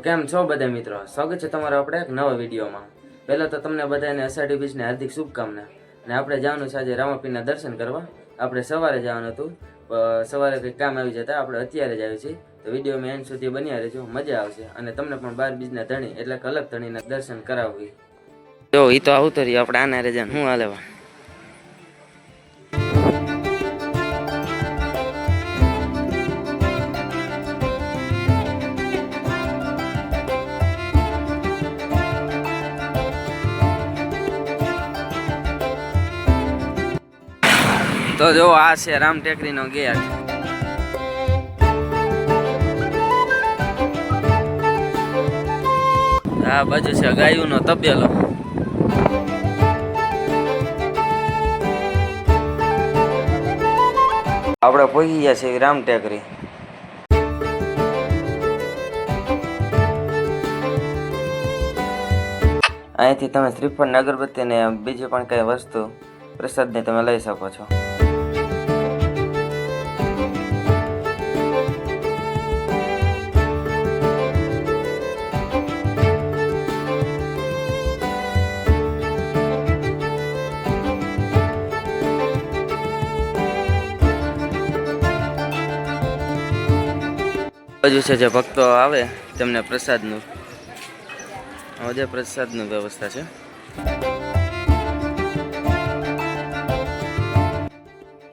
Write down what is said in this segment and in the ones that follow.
કેમ છો બધા મિત્રો? સ્વાગત છે તમારો આપણે એક નવા વિડીયોમાં. પહેલાં તો તમને બધાને અષાઢી બીજની હાર્દિક શુભકામના. અને આપણે જવાનું છે આજે રામાપીરના દર્શન કરવા. આપણે સવારે જવાનું હતું. સવારે કંઈક કામ આવી જતા આપણે અત્યારે જ આવી છીએ. તો વીડિયો મેં એન્ડ સુધી બન્યા રહેજો. મજા આવશે. અને તમને પણ બાર બીજના ધણી, એટલે કે અલગ ધણીના દર્શન કરાવવી જો એ તો આવતો રહી આપણે આના રેજા હું હાલેવા? તો જો આ છે રામ ટેકરીનો ગેટ આ બાજુ છે ગાયુંનો તબેલો. આપણે પહોંચી ગયા છીએ રામ ટેકરી. અહીંથી તમે શ્રીફળ અગરબત્તી ને બીજી પણ કઈ વસ્તુ પ્રસાદની તમે લઈ શકો છો. બાજુ છે જે ભક્તો આવે, તેમને પ્રસાદનું વધે પ્રસાદનું વ્યવસ્થા છે.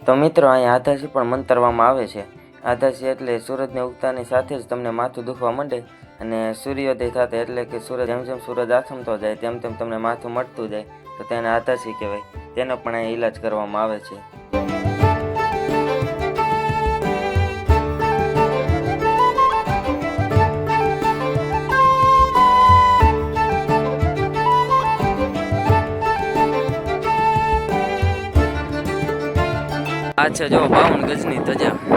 તો મિત્રો, અહીંયા આધાશી પણ મંતરવામાં આવે છે. આધાશી એટલે સૂરજને ઉગતાની સાથે જ તમને માથું દુખવા માંડે અને સૂર્યોદય થતા એટલે કે સૂરજ જેમ જેમ સૂરજ આથમતો જાય, તેમ તેમ તમને માથું મળતું જાય. તો તેને આધાશી કહેવાય. તેનો પણ અહીંયા ઈલાજ કરવામાં આવે છે. આ છે જો બાવન ગજની ધજા.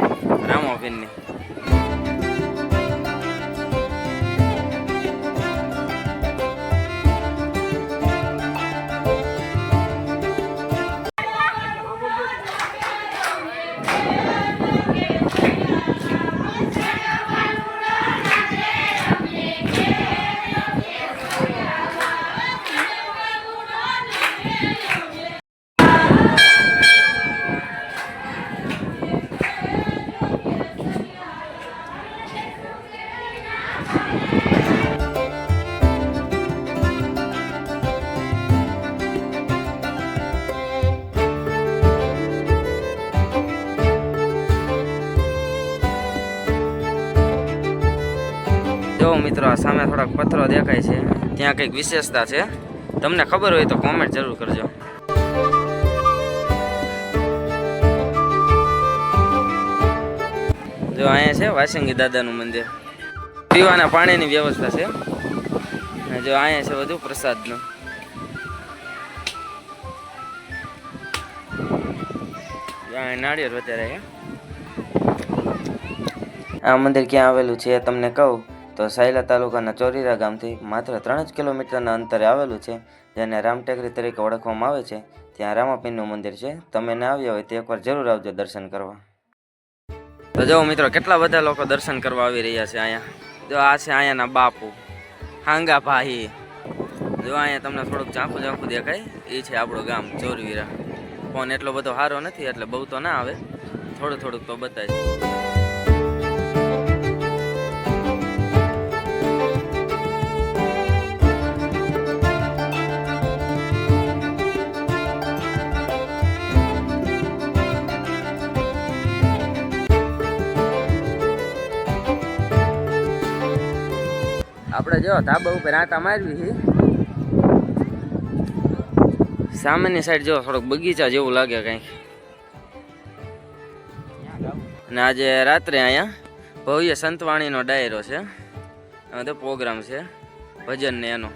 મિત્રો, આ સામે થોડાક પથ્થરો દેખાય છે. ત્યાં કંઈક વિશેષતા છે. તમને ખબર હોય તો કોમેન્ટ જરૂર કરજો. જો અહીંયા છે વાસંગી દાદાનું મંદિર. પીવાના પાણીની વ્યવસ્થા છે. જો અહીંયા છે બધું પ્રસાદનું. નાળિયેર વધારે આ મંદિર ક્યાં આવેલું છે તમને કહું. તો સાયલા તાલુકાના ચોરીરા ગામથી માત્ર ત્રણ જ કિલોમીટરના અંતરે આવેલું છે, જેને રામટેકરી તરીકે ઓળખવામાં આવે છે. ત્યાં રામાપીરનું મંદિર છે. તમે ના આવ્યા હોય તો એકવાર જરૂર આવજો દર્શન કરવા. તો જો મિત્રો, કેટલા બધા લોકો દર્શન કરવા આવી રહ્યા છે અહીંયા. જો આ છે અહીંયાના બાપુ. હાંગા ભાઈ જો અહીંયા તમને થોડુંક ઝાંખું ઝાંખું દેખાય, એ છે આપણું ગામ, ચોરવીરા. ફોન એટલો બધો સારો નથી, એટલે બહુ તો ના આવે. થોડું થોડુંક તો બતાય આપણે જો ધાબા ઉપર આંટા મારવી છે. સામેની સાઈડ જો થોડોક બગીચા જેવું લાગે કંઈક. અને આજે રાત્રે અહીંયા ભવ્ય સંતવાણીનો ડાયરો છે. તો પ્રોગ્રામ છે. ભજન ને એનો.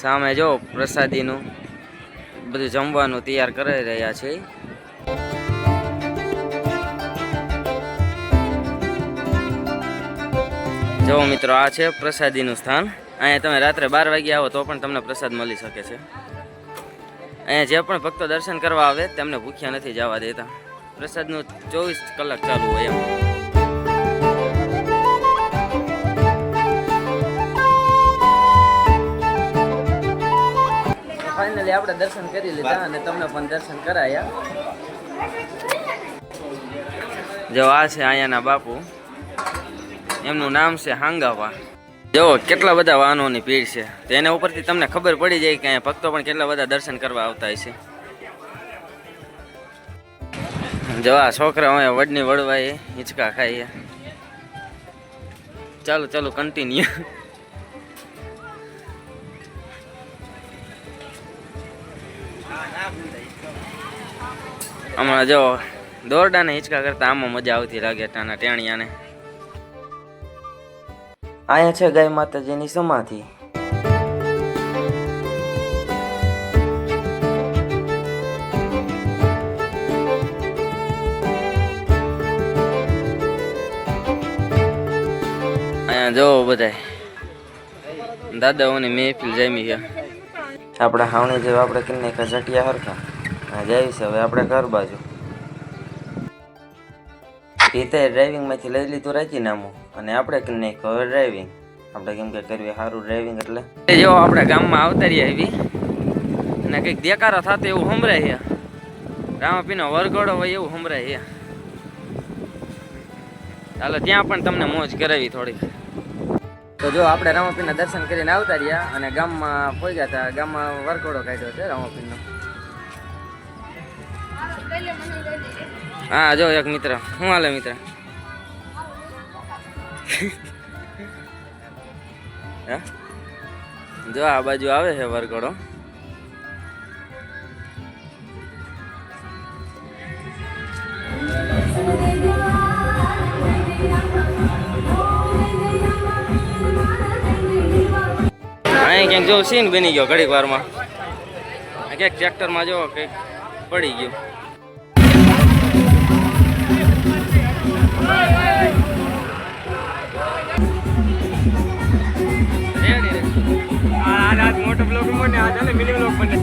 સામે જો પ્રસાદીનું બધું જમવાનું તૈયાર કરી રહ્યા છે. જો મિત્રો, આ છે પ્રસાદીનું સ્થાન. અહીંયા તમે રાત્રે બાર વાગે આવો તો પણ તમને પ્રસાદ મળી શકે છે. અહીંયા જે પણ ભક્તો દર્શન કરવા આવે તેમને ભૂખ્યા નથી જવા દેતા. પ્રસાદનું ચોવીસ કલાક ચાલુ હોય એમ. ફાઇનલી આપણે દર્શન કરી લીધા અને તમને પણ દર્શન કરાયા. જો આ છે અહીંયાના બાપુ. એમનું નામ છે હાંગાવા. જો, કેટલા બધા વાહનોની ભીડ છે. તો એના ઉપરથી તમને ખબર પડી જાય કે અહીંયા ભક્તો પણ કેટલા બધા દર્શન કરવા આવતા છે. જો, આ છોકરા હોય વડની વડવાય હિંચકા ખાઈએ ચાલો ચાલો કન્ટિન્યુ હમણાં જો, દોરડાને હિંચકા કરતા આમાં મજા આવતી લાગે ટાણા ટેણિયાને. અહીંયા છે ગાય માતાજીની સમાધિ. અહીંયા બધા દાદાઓની મહેફિલ જામી ગયા આપણે હાવણી જેવા આપણે કિન્ને જટિયા હરખા. જઈ છે હવે આપણે ઘર બાજુ. એ તે ડ્રાઇવિંગમાંથી લઈ લીધું રાજીનામું. અને આપણે કિન્ને હવે ડ્રાઇવિંગ આપણે કેમ કે કરવી સારું ડ્રાઇવિંગ એટલે. જો આપણે ગામમાં અવતારી આવી. અને કંઈક દેકારો થતો એવું સંભળાય છે રામાપીનો વરઘોડો હોય એવું સંભળાય છે ચાલો ત્યાં પણ તમને મોજ કરાવી થોડીક. તો જો આપણે રામાપીરના દર્શન કરીને આવતા રહ્યા અને ગામમાં પહોંચ્યા હતા ગામમાં વરઘોડો કાઢ્યો છે રામાપીરનો હા, જો એક મિત્ર. હું હાલે મિત્ર? હે? જો આ બાજુ આવે છે વરઘોડો. અહીં ક્યાંક જો સીન બની ગયો ઘડીક વારમાં. ક્યાંક ટ્રેક્ટરમાં જો કંઈક પડી ગયું. મોટો બ્લોક મોટે આ ચાલે મિની બ્લોક બને.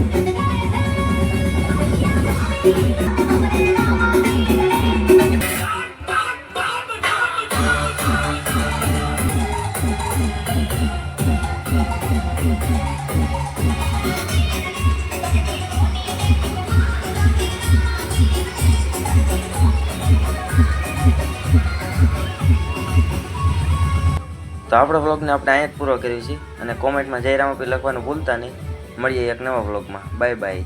આપણો વ્લોગને આપણે અહીંયા જ પૂરો કર્યું છે. અને કોમેન્ટમાં જયરામ લખવાનું ભૂલતા નહીં. મળીએ એક નવા વ્લોગમાં બાય બાય